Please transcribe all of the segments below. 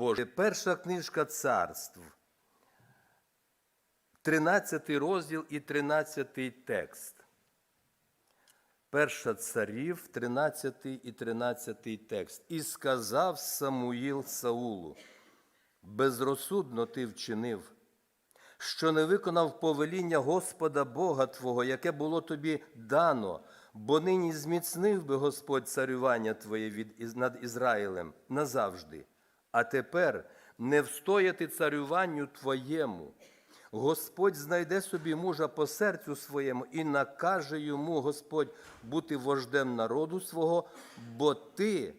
Боже. Перша книжка царств, 13 розділ і 13 текст. Перша царів, 13 і 13 текст. І сказав Самуїл Саулу: безрозсудно ти вчинив, що не виконав повеління Господа Бога Твого, яке було тобі дано, бо нині зміцнив би Господь царювання Твоє над Ізраїлем назавжди. А тепер не встояти царюванню Твоєму. Господь знайде собі мужа по серцю своєму і накаже йому Господь бути вождем народу свого, бо ти,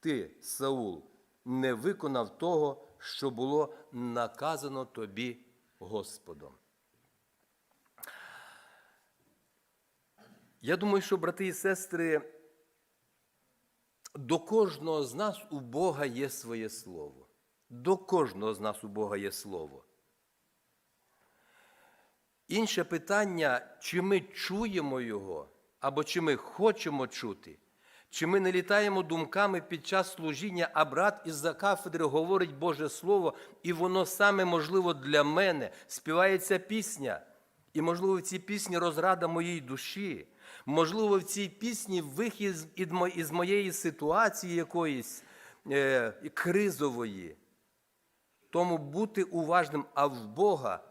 ти, Саул, не виконав того, що було наказано тобі Господом. Я думаю, що, брати і сестри, до кожного з нас у Бога є своє слово. До кожного з нас у Бога є слово. Інше питання, чи ми чуємо його, або чи ми хочемо чути, чи ми не літаємо думками під час служіння, а брат із-за кафедри говорить Боже Слово, і воно саме можливо для мене співається пісня. І, можливо, в цій пісні розрада моїй душі. Можливо, в цій пісні вихід із моєї ситуації якоїсь е, кризової. Тому бути уважним, а в Бога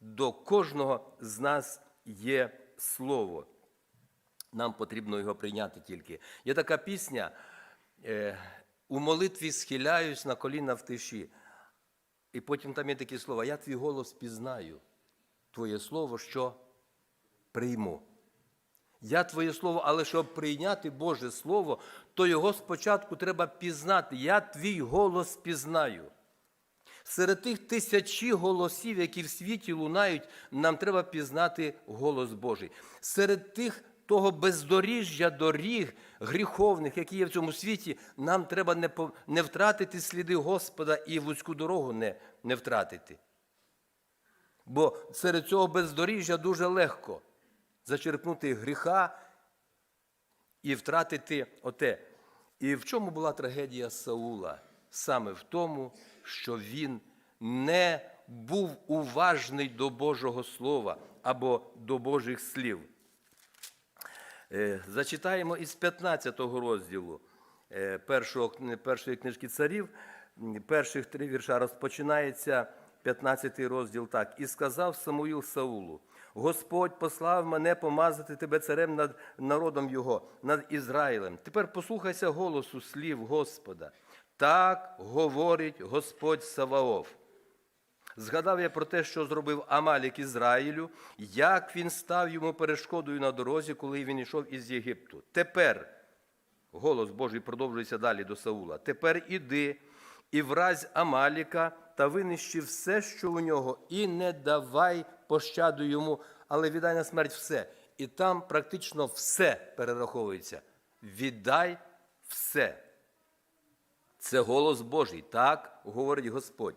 до кожного з нас є слово. Нам потрібно його прийняти тільки. Є така пісня е, у молитві схиляюсь на коліна в тиші. І потім там є такі слова: Я твій голос пізнаю, твоє слово, що прийму. Я твоє слово, але щоб прийняти Боже Слово, то його спочатку треба пізнати. Я твій голос пізнаю. Серед тих тисячі голосів, які в світі лунають, нам треба пізнати голос Божий. Серед тих того бездоріжжя доріг гріховних, які є в цьому світі, нам треба не, не втратити сліди Господа і вузьку дорогу не, не втратити. Бо серед цього бездоріжжя дуже легко зачерпнути гріха і втратити оте. І в чому була трагедія Саула? Саме в тому, що він не був уважний до Божого Слова або до Божих слів. Е, Зачитаємо із 15 розділу е, першої книжки царів, перших три вірша розпочинається 15 розділ так. І сказав Самуїл Саулу: Господь послав мене помазати тебе царем над народом його, над Ізраїлем. Тепер послухайся голосу слів Господа. Так говорить Господь Саваоф. Згадав я про те, що зробив Амалік Ізраїлю, як він став йому перешкодою на дорозі, коли він йшов із Єгипту. Тепер, голос Божий продовжується далі до Саула. Тепер іди і вразь Амаліка та винищи все, що у нього, і не давай пощаду йому, але віддай на смерть все. І там практично все перераховується. Віддай все. Це голос Божий, так говорить Господь.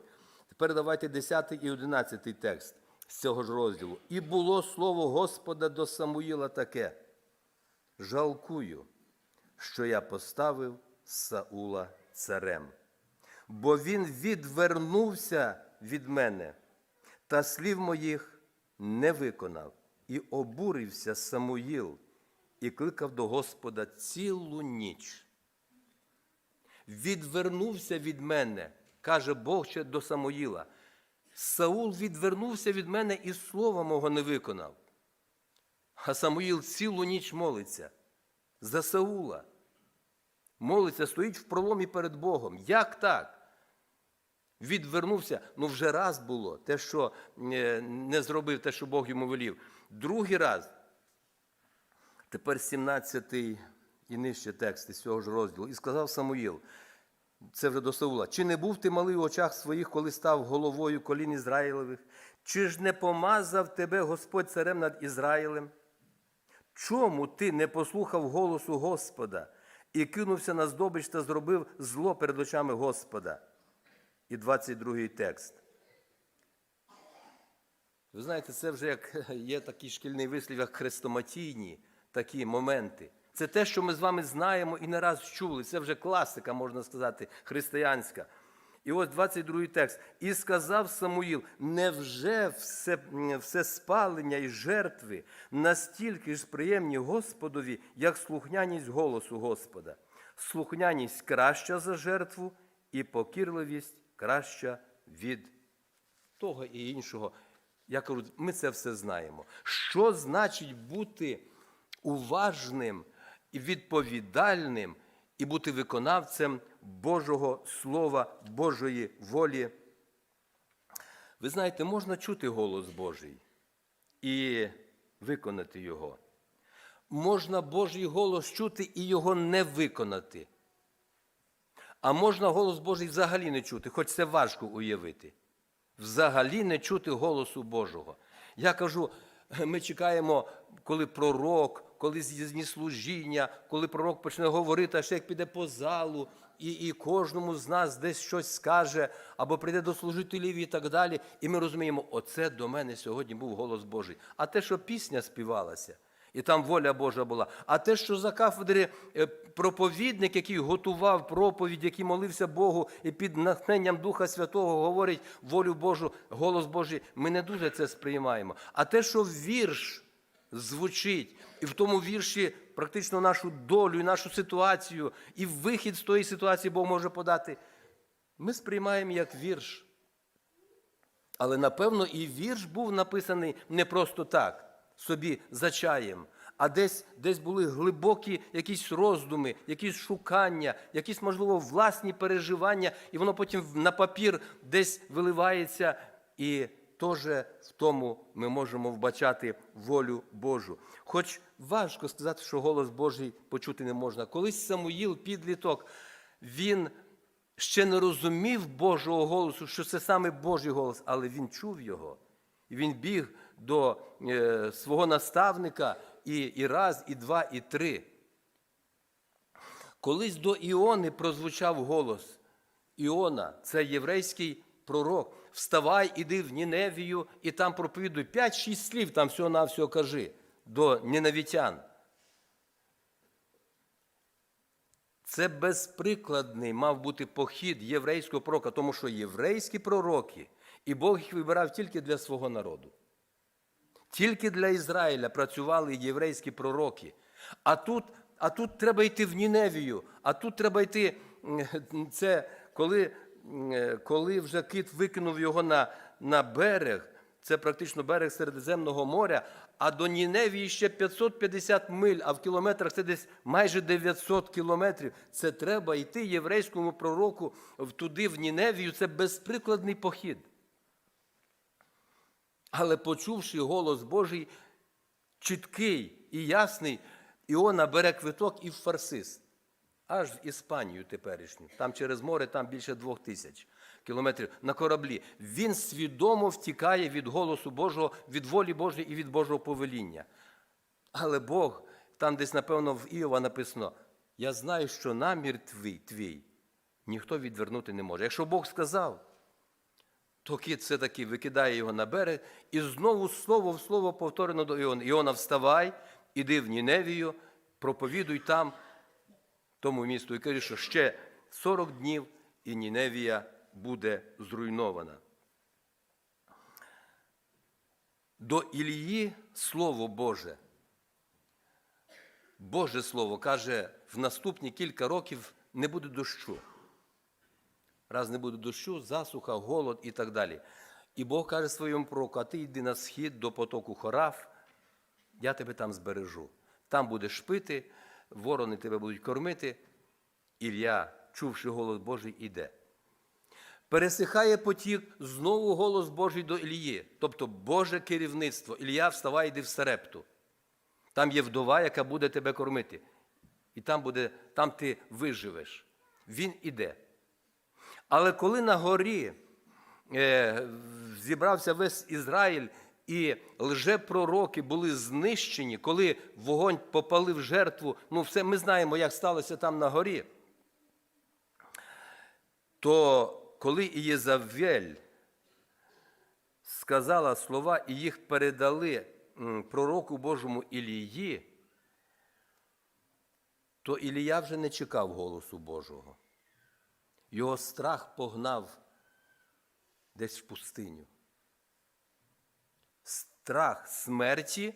Тепер давайте 10 і 11 текст з цього ж розділу. І було слово Господа до Самуїла таке: Жалкую, що я поставив Саула царем, бо він відвернувся від мене, та слів моїх не виконав, і обурився Самуїл, і кликав до Господа цілу ніч відвернувся від мене, каже Бог ще до Самуїла. Саул відвернувся від мене і слова мого не виконав. А Самуїл цілу ніч молиться за Саула. Молиться, стоїть в проломі перед Богом. Як так? Відвернувся, ну вже раз було те, що е, не зробив те, що Бог йому велів. Другий раз. Тепер 17-й і нижче тексти з цього ж розділу. І сказав Самуїл, це вже до Саула, чи не був ти малий у очах своїх, коли став головою колін Ізраїлевих? Чи ж не помазав тебе Господь царем над Ізраїлем? Чому ти не послухав голосу Господа і кинувся на здобич та зробив зло перед очами Господа? І 22 текст. Ви знаєте, це вже як є такий шкільний вислів, як хрестоматійні такі моменти. Це те, що ми з вами знаємо і не раз чули. Це вже класика, можна сказати, християнська. І ось 22 текст. І сказав Самуїл: невже все, все спалення і жертви настільки ж приємні Господові, як слухняність голосу Господа? Слухняність краща за жертву, і покірливість краща від того і іншого. Я кажу, ми це все знаємо. Що значить бути уважним і відповідальним і бути виконавцем Божого Слова, Божої волі? Ви знаєте, можна чути голос Божий і виконати його. Можна Божий голос чути і його не виконати. А можна голос Божий взагалі не чути, хоч це важко уявити. Взагалі не чути голосу Божого. Я кажу, ми чекаємо, коли пророк, коли з'їзні служіння, коли пророк почне говорити, а ще як піде по залу, і, і кожному з нас десь щось скаже, або прийде до служителів і так далі. І ми розуміємо, оце до мене сьогодні був голос Божий. А те, що пісня співалася, і там воля Божа була. А те, що за кафедри е, проповідник, який готував проповідь, який молився Богу і під натхненням Духа Святого говорить волю Божу, голос Божий, ми не дуже це сприймаємо. А те, що вірш звучить, і в тому вірші практично нашу долю, і нашу ситуацію, і вихід з тої ситуації Бог може подати, ми сприймаємо як вірш. Але напевно і вірш був написаний не просто так, собі за чаєм, а десь, десь були глибокі якісь роздуми, якісь шукання, якісь, можливо, власні переживання, і воно потім на папір десь виливається, і теж в тому ми можемо вбачати волю Божу. Хоч важко сказати, що голос Божий почути не можна. Колись Самуїл, підліток, він ще не розумів Божого голосу, що це саме Божий голос, але він чув його. І він біг до е, свого наставника і, і раз, і два, і три. Колись до Іони прозвучав голос. Іона це єврейський пророк. Вставай, іди в Ніневію, і там проповідуй. П'ять-шість слів там всього на всього кажи до ніневітян. Це безприкладний мав бути похід єврейського пророка, тому що єврейські пророки, і Бог їх вибирав тільки для свого народу. Тільки для Ізраїля працювали єврейські пророки. А тут, а тут треба йти в Ніневію, а тут треба йти. Це коли, коли вже кит викинув його на, на берег, це практично берег Середземного моря, а до Ніневії ще 550 миль, а в кілометрах це десь майже 900 кілометрів. Це треба йти єврейському пророку туди, в Ніневію. Це безприкладний похід. Але почувши голос Божий, чіткий і ясний, Іона бере квиток і в Фарсис, аж в Іспанію теперішню. Там через море, там більше двох тисяч кілометрів на кораблі. Він свідомо втікає від голосу Божого, від волі Божої і від Божого повеління. Але Бог, там десь, напевно, в Іова написано: Я знаю, що намір твій, твій ніхто відвернути не може. Якщо Бог сказав, то кіт все-таки викидає його на берег, і знову слово в слово повторено до Іона. Іона, вставай, іди в Ніневію, проповідуй там, тому місту, і каже, що ще 40 днів і Ніневія буде зруйнована. До Ілії Слово Боже. Боже Слово каже, в наступні кілька років не буде дощу. Раз не буде дощу, засуха, голод і так далі. І Бог каже своєму пророку, а ти йди на схід до потоку Хораф, я тебе там збережу. Там будеш пити, ворони тебе будуть кормити. Ілля, чувши голос Божий, іде. Пересихає потік, знову голос Божий до Ілії, тобто Боже керівництво. Ілля, вставай, йди в Сарепту. Там є вдова, яка буде тебе кормити. І там, буде, там ти виживеш. Він іде. Але коли на горі е, зібрався весь Ізраїль і лжепророки були знищені, коли вогонь попалив жертву, ну все ми знаємо, як сталося там на горі, то коли Ієзавель сказала слова і їх передали пророку Божому Ілії, то Ілія вже не чекав голосу Божого. Його страх погнав десь в пустиню. Страх смерті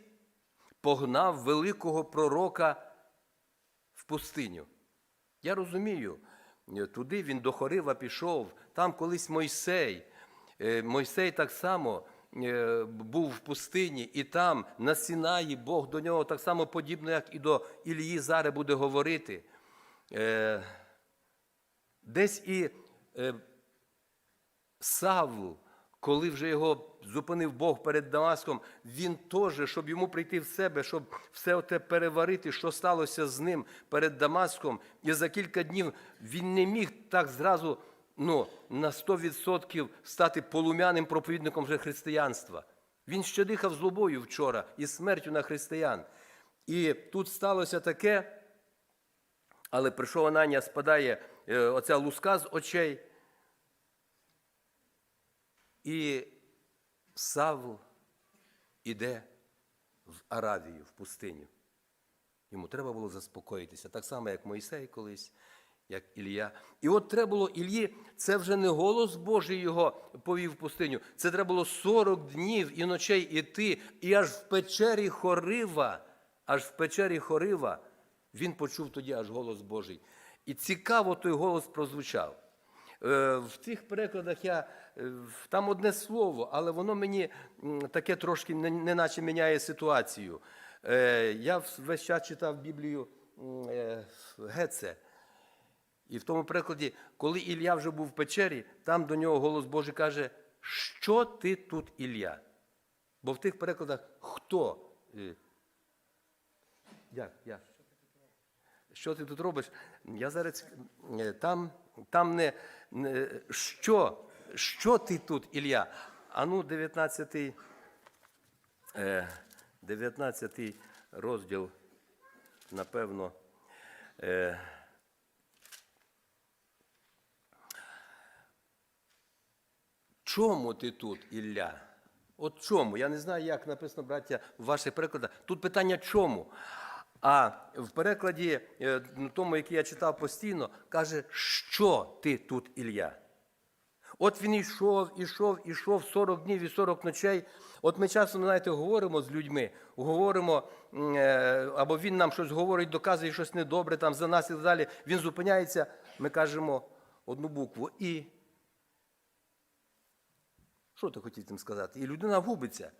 погнав великого пророка в пустиню. Я розумію, е, туди він до Хорива пішов, там колись Мойсей. Е, Мойсей так само е, був в пустині, і там, на Сінаї, Бог до нього так само подібно, як і до Ілії зараз буде говорити. Десь і е, Савл, коли вже його зупинив Бог перед Дамаском, він теж, щоб йому прийти в себе, щоб все те переварити, що сталося з ним перед Дамаском, і за кілька днів він не міг так зразу ну, на 100% стати полум'яним проповідником вже християнства. Він ще дихав злобою вчора і смертю на християн. І тут сталося таке, але прийшов Ананія, спадає оця луска з очей. І Савл іде в Аравію, в пустиню. Йому треба було заспокоїтися, так само, як Мойсей колись, як Ілія. І от треба було Ілії, це вже не голос Божий його повів в пустиню. Це треба було 40 днів і ночей іти, і аж в печері Хорива, аж в печері Хорива він почув тоді аж голос Божий. І цікаво той голос прозвучав. Е, В тих перекладах я е, там одне слово, але воно мені таке трошки не- неначе міняє ситуацію. Е, Я весь час читав Біблію Геце. І в тому перекладі, коли Ілля вже був в печері, там до нього голос Божий каже, що ти тут, Ілля? Бо в тих перекладах хто? Як? Як? Що ти тут робиш? Я зараз е, там, там не, що, що ти тут, Ілля? А ну, 19, е, 19 розділ, напевно. Е, Чому ти тут, Ілля? От чому? Я не знаю, як написано, браття, в ваших перекладах. Тут питання чому. А в перекладі, е, тому, який я читав постійно, каже, що ти тут, Ілля? От він йшов, ішов, ішов 40 днів і 40 ночей. От ми часто, знаєте, говоримо з людьми, говоримо, е, або він нам щось говорить, доказує щось недобре там за нас і далі. Він зупиняється, ми кажемо одну букву І. Що ти хотів тим сказати? І людина губиться.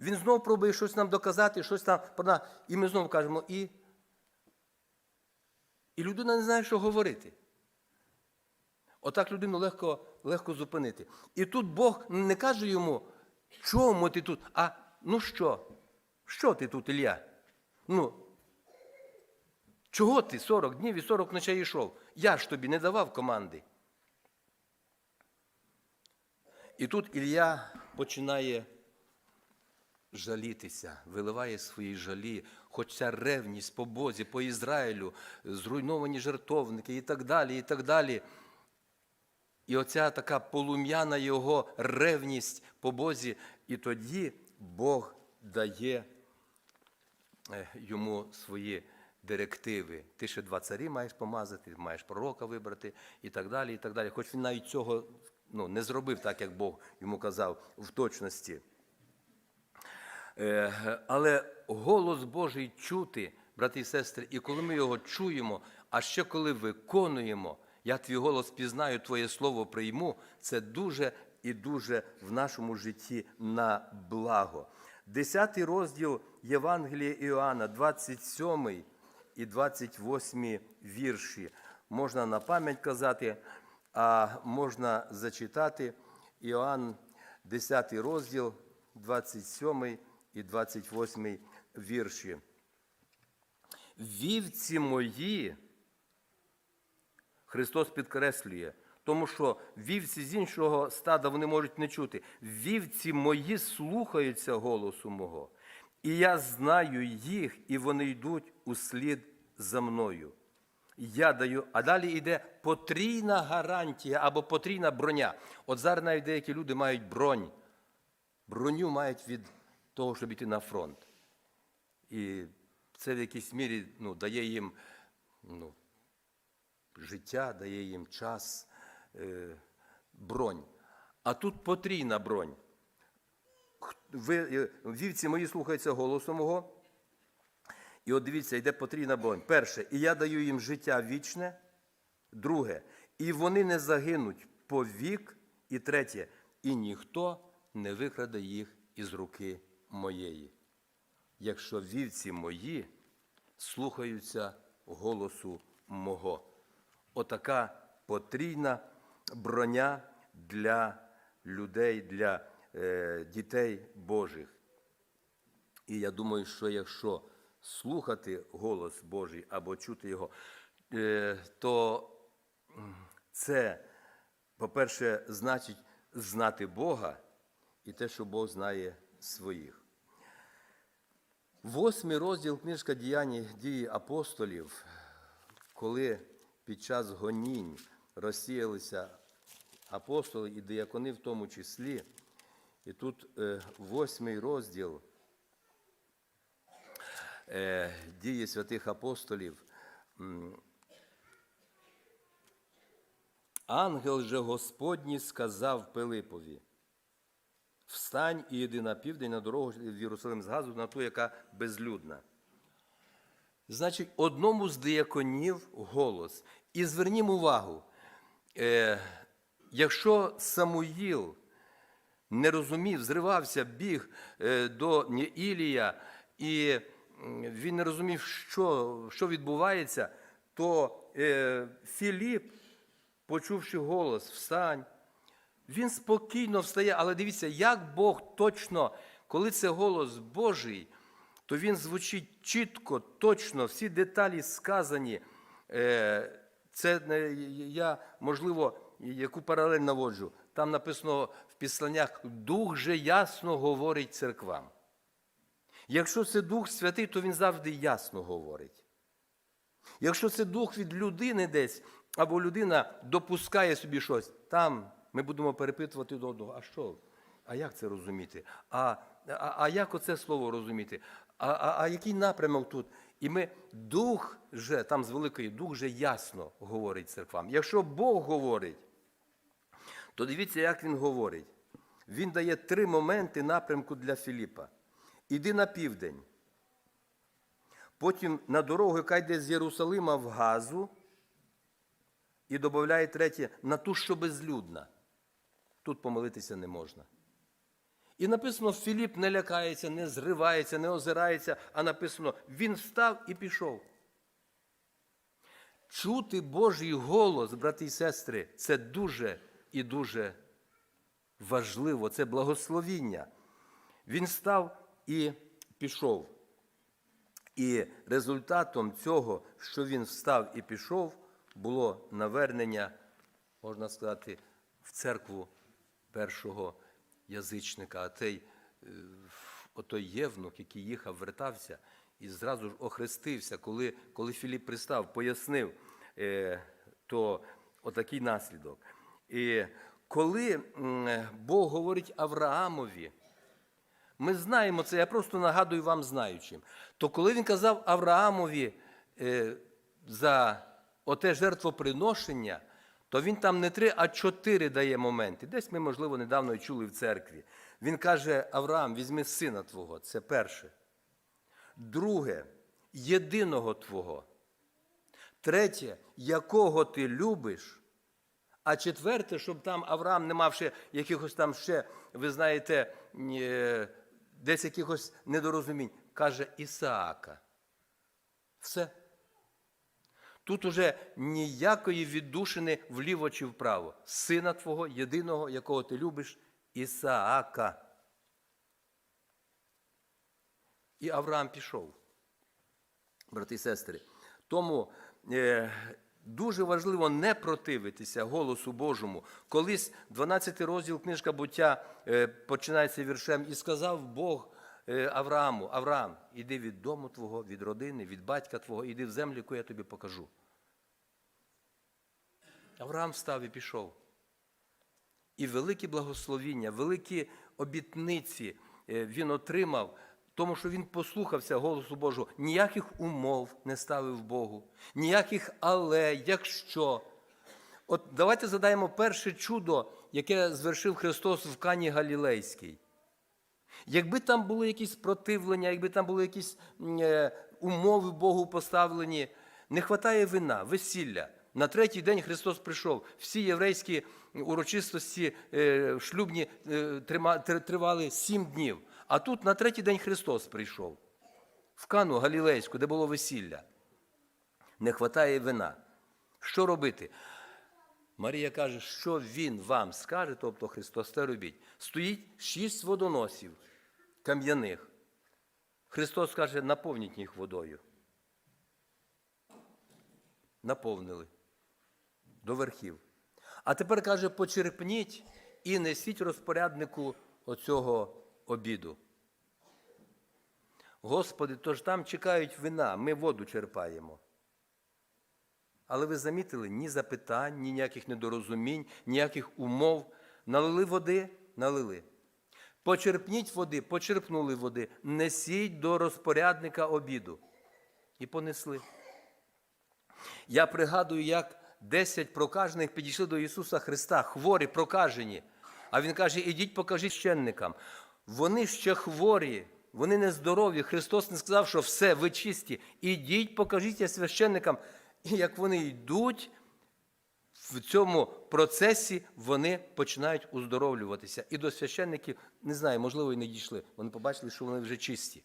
Він знову пробує щось нам доказати, щось там, і ми знову кажемо і. І людина не знає, що говорити. Отак людину легко, легко зупинити. І тут Бог не каже йому, чому ти тут, а ну що? Що ти тут, Ілля? Ну, чого ти 40 днів і 40 ночей йшов? Я ж тобі не давав команди. І тут Ілля починає жалітися, виливає свої жалі, хоч ця ревність по Бозі, по Ізраїлю, зруйновані жертовники і так далі, і так далі. І оця така полум'яна його ревність по Бозі, і тоді Бог дає е, йому свої директиви. Ти ще два царі маєш помазати, маєш пророка вибрати і так далі. і так далі. Хоч він навіть цього ну, не зробив так, як Бог йому казав в точності. Е, Але голос Божий чути, брати і сестри, і коли ми його чуємо, а ще коли виконуємо, я твій голос пізнаю, твоє слово прийму, це дуже і дуже в нашому житті на благо. Десятий розділ Євангелія Іоанна, 27 і 28 вірші. Можна на пам'ять казати, а можна зачитати Іоанн, 10 розділ, 27 і 28 вірші. Вівці мої, Христос підкреслює, тому що вівці з іншого стада вони можуть не чути. Вівці мої слухаються голосу мого, і я знаю їх, і вони йдуть у слід за мною. Я даю, а далі йде потрійна гарантія або потрійна броня. От зараз навіть деякі люди мають бронь. Броню мають від того, щоб йти на фронт. І це в якійсь мірі ну, дає їм ну, життя, дає їм час, е, бронь. А тут потрійна бронь. Ви, е, вівці мої слухаються голосу мого. І от дивіться, йде потрійна бронь. Перше, і я даю їм життя вічне. Друге, і вони не загинуть по вік. І третє, і ніхто не викраде їх із руки моєї. Якщо вівці мої слухаються голосу мого. Отака потрійна броня для людей, для е, дітей Божих. І я думаю, що якщо слухати голос Божий або чути його, е, то це, по-перше, значить знати Бога і те, що Бог знає своїх. Восьмий розділ книжка діянь дії апостолів, коли під час гонінь розсіялися апостоли і диякони в тому числі, і тут е, восьмий розділ е, дії святих апостолів. Ангел же Господній сказав Пилипові: Встань і йди на південь на дорогу в Єрусалим з газу, на ту, яка безлюдна. Значить, одному з дияконів голос. І звернімо увагу, е, якщо Самуїл не розумів, зривався, біг е, до Ілія, і він не розумів, що, що відбувається, то е, Філіп, почувши голос, встань, він спокійно встає, але дивіться, як Бог точно, коли це голос Божий, то він звучить чітко, точно, всі деталі сказані. Е, Це я, можливо, яку паралель наводжу. Там написано в післаннях, Дух же ясно говорить церквам. Якщо це Дух Святий, то він завжди ясно говорить. Якщо це дух від людини десь, або людина допускає собі щось, там ми будемо перепитувати до одного, а що? А як це розуміти? А, а, а як оце слово розуміти? А, а, а який напрямок тут? І ми дух же, там з великої дух же ясно говорить церквам. Якщо Бог говорить, то дивіться, як він говорить. Він дає три моменти напрямку для Філіпа. Іди на південь. Потім на дорогу, яка йде з Єрусалима в Газу, і додає третє, на ту, що безлюдна. Тут помилитися не можна. І написано, Філіп не лякається, не зривається, не озирається, а написано, він встав і пішов. Чути Божий голос, брати і сестри, це дуже і дуже важливо, це благословіння. Він став і пішов. І результатом цього, що він встав і пішов, було навернення, можна сказати, в церкву першого язичника. А той, е, отой євнух, який їхав, вертався і зразу ж охрестився, коли, коли Філіп пристав, пояснив, е, то отакий наслідок. І коли Бог говорить Авраамові, ми знаємо це, я просто нагадую вам знаючим. То коли він казав Авраамові е, за оте жертвоприношення, то він там не три, а чотири дає моменти. Десь ми, можливо, недавно і чули в церкві. Він каже: Авраам, візьми сина твого, це перше. Друге, єдиного твого. Третє, якого ти любиш. А четверте, щоб там Авраам не мав ще якихось там ще, ви знаєте, десь якихось недорозумінь, каже Ісаака. Все. Тут уже ніякої віддушини вліво чи вправо. Сина твого, єдиного, якого ти любиш, Ісаака. І Авраам пішов, брати і сестри. Тому е, дуже важливо не противитися голосу Божому. Колись 12 розділ книжка буття е, починається віршем, і сказав Бог Аврааму: Авраам, іди від дому твого, від родини, від батька твого, іди в землю, яку я тобі покажу. Авраам встав і пішов. І великі благословіння, великі обітниці е, він отримав тому що він послухався голосу Божого, ніяких умов не ставив Богу, ніяких але, якщо. От давайте задаємо перше чудо, яке звершив Христос в Кані Галілейській. Якби там були якісь противлення, якби там були якісь е, умови Богу поставлені, не вистачає вина, весілля. На третій день Христос прийшов. Всі єврейські урочистості е, шлюбні е, тривали сім днів. А тут на третій день Христос прийшов в Кану Галілейську, де було весілля. Не вистачає вина. Що робити? Марія каже, що Він вам скаже, тобто Христос, те робіть. Стоїть шість водоносів кам'яних. Христос каже, наповніть їх водою. Наповнили до верхів. А тепер каже, почерпніть і несіть розпоряднику оцього обіду. Господи, то ж там чекають вина, ми воду черпаємо. Але ви замітили, ні запитань, ні ніяких недорозумінь, ніяких умов. Налили води, налили. Почерпніть води, почерпнули води, несіть до розпорядника обіду. І понесли. Я пригадую, як десять прокажених підійшли до Ісуса Христа, хворі, прокажені. А Він каже: ідіть, покажіть священникам. Вони ще хворі, вони нездорові. Христос не сказав, що все, ви чисті. Ідіть, покажіть священникам. І як вони йдуть, в цьому процесі вони починають уздоровлюватися. І до священників, не знаю, можливо, і не дійшли. Вони побачили, що вони вже чисті.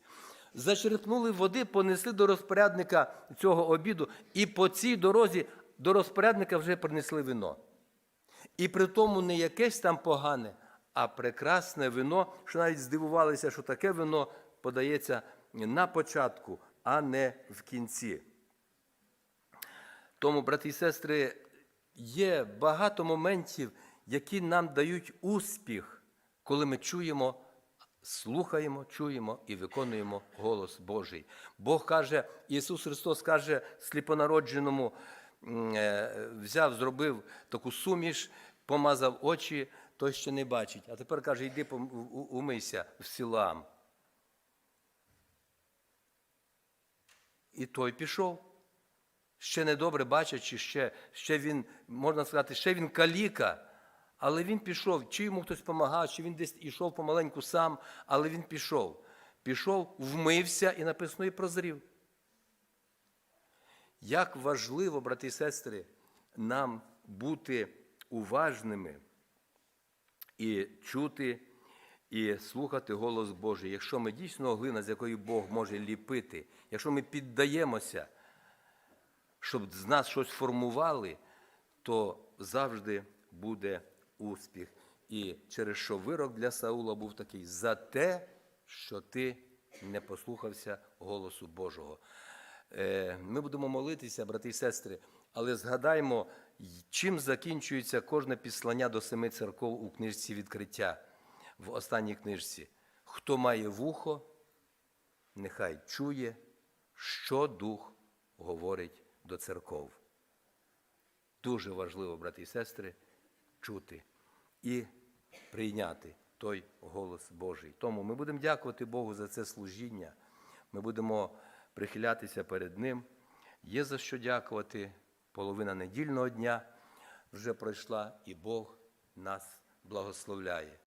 Зачерпнули води, понесли до розпорядника цього обіду, і по цій дорозі до розпорядника вже принесли вино. І при тому не якесь там погане, а прекрасне вино, що навіть здивувалися, що таке вино подається на початку, а не в кінці. Тому, брати і сестри, є багато моментів, які нам дають успіх, коли ми чуємо, слухаємо, чуємо і виконуємо голос Божий. Бог каже, Ісус Христос каже сліпонародженому, е, взяв, зробив таку суміш, помазав очі, той ще не бачить. А тепер каже, йди умийся в сілам. І той пішов. Ще недобре бачачи, ще, ще він, можна сказати, ще він каліка, але він пішов, чи йому хтось допомагав, чи він десь ішов помаленьку сам, але він пішов. Пішов, вмився і написано і прозрів. Як важливо, брати і сестри, нам бути уважними і чути, і слухати голос Божий. Якщо ми дійсно глина, з якої Бог може ліпити, якщо ми піддаємося, щоб з нас щось формували, то завжди буде успіх. І через що вирок для Саула був такий за те, що ти не послухався голосу Божого. Е, Ми будемо молитися, брати і сестри, але згадаймо, чим закінчується кожне післання до семи церков у книжці відкриття в останній книжці. Хто має вухо, нехай чує, що Дух говорить до церков. Дуже важливо, брати і сестри, чути і прийняти той голос Божий. Тому ми будемо дякувати Богу за це служіння. Ми будемо прихилятися перед Ним. Є за що дякувати. Половина недільного дня вже пройшла, і Бог нас благословляє.